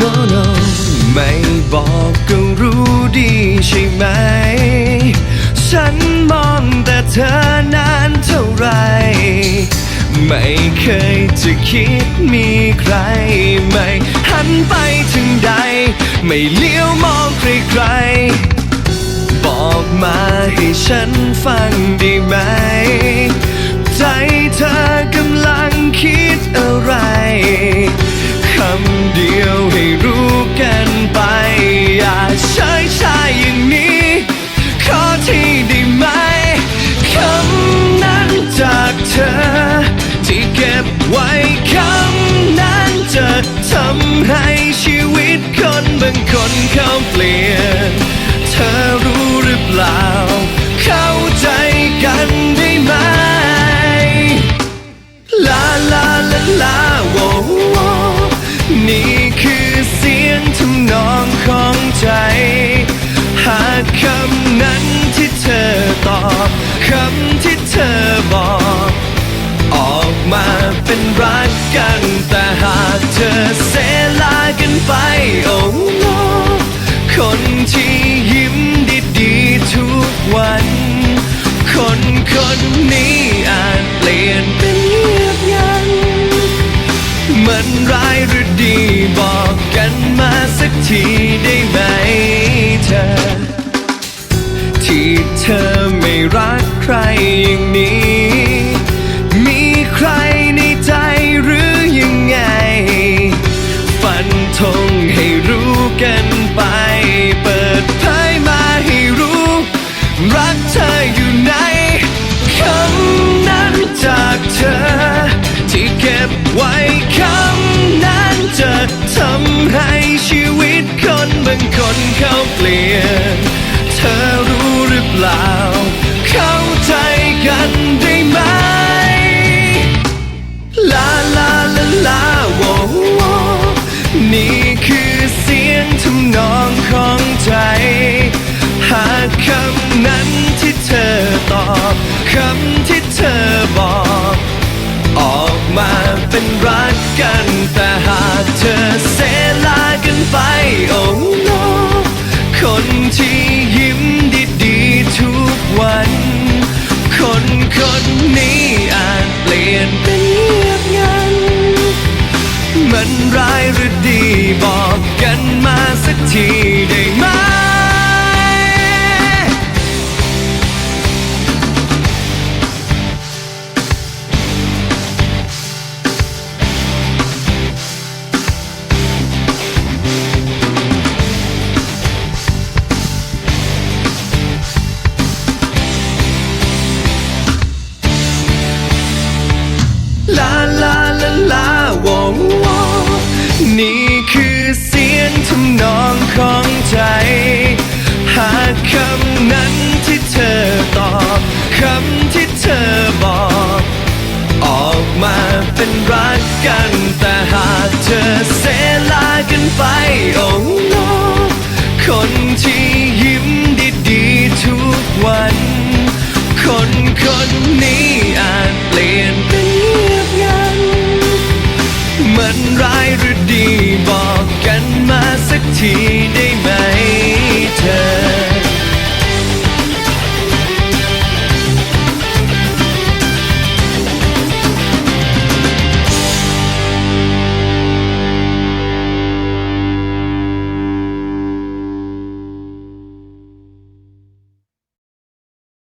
no no ไม่บอกก็รู้ดีใช่ไหม ฉันมองแต่เธอนานเท่าไร ไม่เคยจะคิดมีใครไม่ หันไปถึงใด ไม่เลี้ยวมองใครใครบอกมาให้ฉันฟังดีไหม ใจเธอกำลังคิดอะไร คำเดียวให้ คนเขาเปลี่ยน เธอรู้หรือเปล่าายหรือดีบอกกันมาสักทีได้ไหมเธอ ที่เธอไม่รักใครอย่างนี้ มีใครในใจหรือยังไง ฝันทงให้รู้กัน clear. มันร้ายหรือดีบอกกันมาสักทีได้ไหม นี้อาจเปลี่ยนเป็นเงียบงันมันร้ายหรือดีบอกกันมาสักที